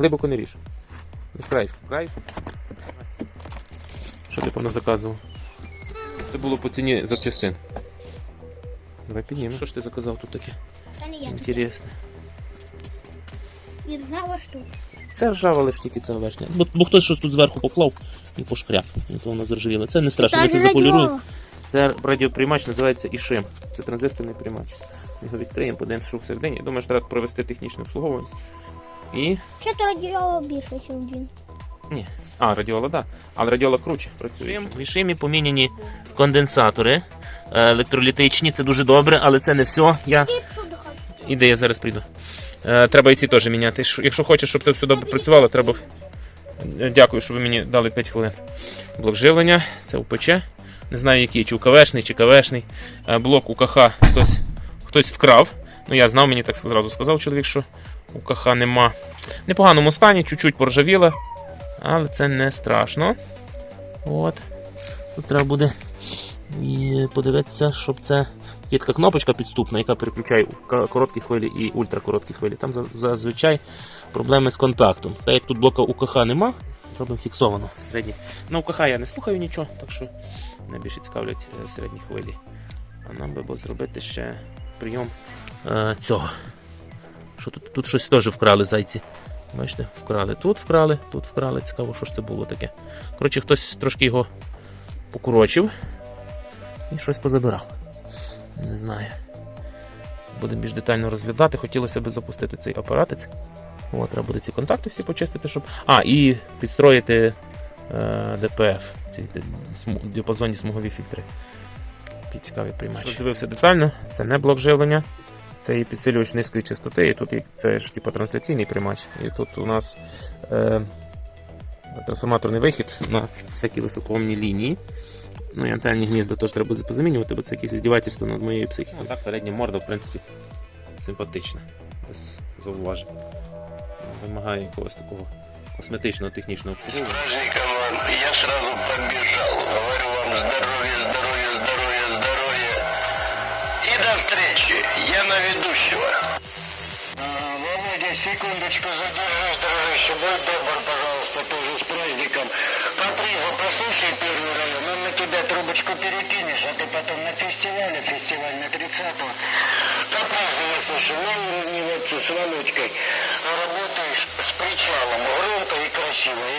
Глибоко не ріж. Лиш краєшку, краєшку. Що ти певно заказував? Це було по ціні запчастин. Давай піднімемо. Що ж ти заказав тут таке? Та не я. Інтересне. І ржава штука. Це ржава, лише тільки це верхня. Бо, бо хтось щось тут зверху поклав і пошкряп. І то воно заржавіло. Це не страшно, ми це заполіруємо. Це радіоприймач називається ІШИМ. Це транзисторний приймач. Ми його відкриємо, подивимося, що всередині. Я думаю, що треба провести технічне обслуговування. І. Що то радіо більше, ніж він? Ні. А, радіола, так. Да. Але радіола круче працює. В ІШИМі поміняні конденсатори е, електролітичні, це дуже добре, але це не все. Я... Іде, я зараз прийду. Е, треба і ці теж міняти. Якщо хочеш, щоб це все добре працювало, треба. Е, Дякую, що ви мені дали 5 хвилин. Блок живлення, це УПЧ. Не знаю, який, чи УКВшний, чи КВшний. Блок УКХ хтось, хтось вкрав. Ну, я знав, мені так зразу сказав чоловік, що УКХ нема. В непоганому стані, чуть-чуть поржавіла, але це не страшно. От. Тут треба буде подивитися, щоб це Є така кнопочка підступна, яка переключає короткі хвилі і ультракороткі хвилі. Там зазвичай проблеми з контактом. Та як тут блока УКХ нема, робимо фіксовано середні. На УКХ я не слухаю нічого, так що мене більше цікавлять е, середні хвилі. А нам би було зробити ще прийом е, цього. Що тут, тут щось теж вкрали зайці. Бачите, вкрали. Тут вкрали, тут вкрали. Цікаво, що ж це було таке. Коротше, хтось трошки його покурочив і щось позабирав. Не знаю. Будемо більш детально розглядати. Хотілося б запустити цей апаратець. О, треба буде ці контакти всі почистити, щоб. А, і підстроїти е, ДПФ, ці сму- діапазонні смугові фільтри. Такий цікавий приймач. Роздивився детально, це не блок живлення, це і підсилювач низької частоти, і тут це ж типу трансляційний приймач. І тут у нас е, трансформаторний вихід на всякі високоомні лінії. Ну і антенні гнізда теж треба буде позамінювати, бо це якесь здівательство над моєю психікою. Так, передня морда, в принципі, симпатична. Без зауважень. Вимагає якогось такого косметичного технічного обслуговування. Я сразу побежал. Говорю вам здоровья, встречи. Я на ведущего. Володя, секундочку задержись, дружище. Будь добр, пожалуйста, тоже с праздником. Каприза, послушай первый район. Он на тебя трубочку перекинешь, а ты потом на фестивале, фестиваль на 30-го. Каприза, я слышу, ну, не вот с Володькой. Работаешь с причалом, громко и красиво.